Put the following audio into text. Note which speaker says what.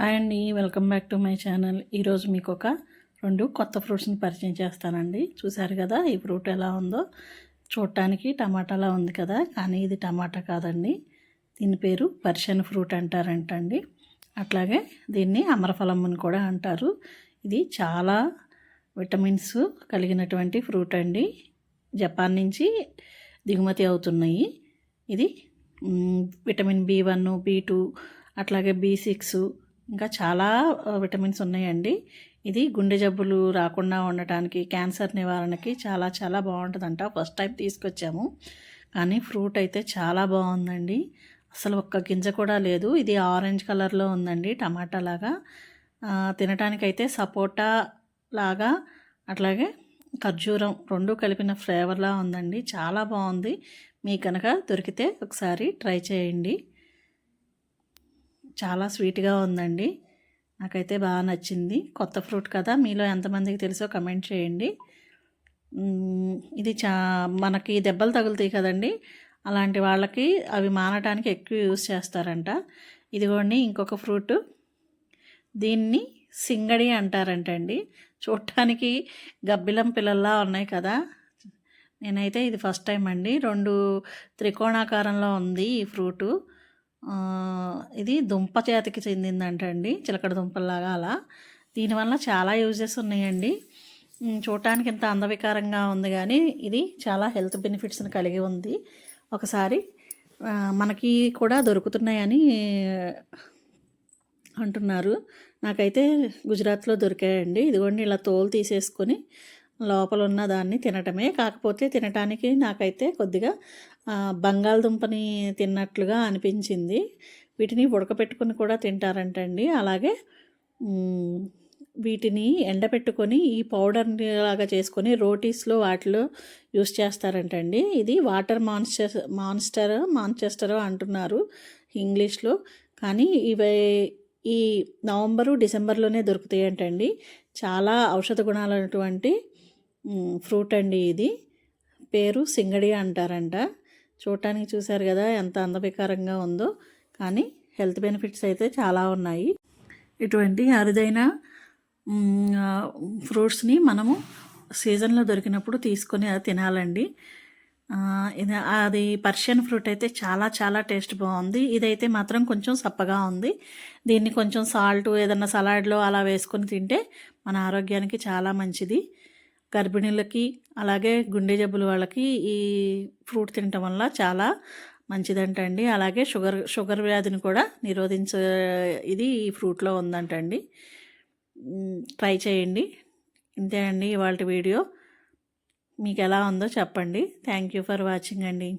Speaker 1: Hi అండి welcome back to my channel. ఈరోజు మీకు ఒక రెండు కొత్త ఫ్రూట్స్ని పరిచయం చేస్తానండి. చూసారు కదా ఈ ఫ్రూట్ ఎలా ఉందో? చూడటానికి టమాటాలా ఉంది కదా కానీ ఇది టమాటా కాదండి. దీని పేరు పర్షియన్ ఫ్రూట్ అంటారంటండి. అట్లాగే దీన్ని అమరఫలం అని కూడా అంటారు. ఇది చాలా విటమిన్స్ కలిగినటువంటి ఫ్రూట్ అండి. జపాన్ నుంచి దిగుమతి అవుతున్నాయి. ఇది vitamin B one B two అట్లాగే బి సిక్స్ ఇంకా చాలా విటమిన్స్ ఉన్నాయండి. ఇది గుండె జబ్బులు రాకుండా ఉండటానికి క్యాన్సర్ నివారణకి చాలా చాలా బాగుంటుందంట. ఫస్ట్ టైం తీసుకొచ్చాము. కానీ ఫ్రూట్ అయితే చాలా బాగుందండి. అసలు ఒక్క గింజ కూడా లేదు. ఇది ఆరెంజ్ కలర్లో ఉందండి టమాటా లాగా. తినటానికైతే సపోటా లాగా అట్లాగే ఖర్జూరం రెండు కలిపిన ఫ్లేవర్లా ఉందండి. చాలా బాగుంది. మీకు కనుక దొరికితే ఒకసారి ట్రై చేయండి. చాలా స్వీట్గా ఉందండి. నాకైతే బాగా నచ్చింది. కొత్త ఫ్రూట్ కదా మీలో ఎంతమందికి తెలుసో కమెంట్ చేయండి. ఇది చా మనకి దెబ్బలు తగులుతాయి కదండి. అలాంటి వాళ్ళకి అవి మానటానికి ఎక్కువ యూస్ చేస్తారంట. ఇదిగోండి ఇంకొక ఫ్రూట్. దీన్ని సింగడి అంటారంటండి. చూడటానికి గబ్బిలం పిల్లల్లా ఉన్నాయి కదా. నేనైతే ఇది ఫస్ట్ టైం అండి. రెండు త్రికోణాకారంలో ఉంది ఈ ఫ్రూటు. ఇది దుంప జాతికి చెందిందంటండి. చిలకడ దుంపల్లాగా అలా. దీనివల్ల చాలా యూజెస్ ఉన్నాయండి. చూడటానికి ఇంత అందవికారంగా ఉంది కానీ ఇది చాలా హెల్త్ బెనిఫిట్స్ని కలిగి ఉంది. ఒకసారి మనకి కూడా దొరుకుతున్నాయని అంటున్నారు. నాకైతే గుజరాత్లో దొరికాయండి. ఇదిగోండి ఇలా తోలు తీసేసుకొని లోపల ఉన్న దాన్ని తినటమే. కాకపోతే తినటానికి నాకైతే కొద్దిగా బంగాళదుంపని తిన్నట్లుగా అనిపించింది. వీటిని ఉడకపెట్టుకుని కూడా తింటారంటండి. అలాగే వీటిని ఎండబెట్టుకొని ఈ పౌడర్ లాగా చేసుకొని రోటీస్లో వాటిలో యూస్ చేస్తారంటండి. ఇది వాటర్ మాన్స్టర్ మాన్స్టర్ మాన్చెస్టర్ అంటున్నారు ఇంగ్లీష్లో. కానీ ఇవి ఈ నవంబరు డిసెంబర్లోనే దొరుకుతాయంటండి. చాలా ఔషధ గుణాలైనటువంటి ఫ్రూట్ అండి ఇది. పేరు సింగడి అంటారంట. చూడటానికి చూశారు కదా ఎంత అందవికారంగా ఉందో. కానీ హెల్త్ బెనిఫిట్స్ అయితే చాలా ఉన్నాయి. ఇటువంటి అరుదైన ఫ్రూట్స్ని మనము సీజన్లో దొరికినప్పుడు తీసుకొని అది తినాలండి. ఇది అది పర్షియన్ ఫ్రూట్ అయితే చాలా చాలా టేస్ట్ బాగుంది. ఇదైతే మాత్రం కొంచెం సప్పగా ఉంది. దీన్ని కొంచెం సాల్ట్ ఏదన్నా సలాడ్లో అలా వేసుకొని తింటే మన ఆరోగ్యానికి చాలా మంచిది. గర్భిణీలకి అలాగే గుండె జబ్బుల వాళ్ళకి ఈ ఫ్రూట్ తినటం వల్ల చాలా మంచిదంటండి. అలాగే షుగర్ షుగర్ వ్యాధిని కూడా నిరోధించే ఇది ఈ ఫ్రూట్లో ఉందంటండి. ట్రై చేయండి. ఇంతే అండి ఇవాళ వీడియో. మీకు ఎలా ఉందో చెప్పండి. థ్యాంక్ యూ ఫర్ వాచింగ్ అండి.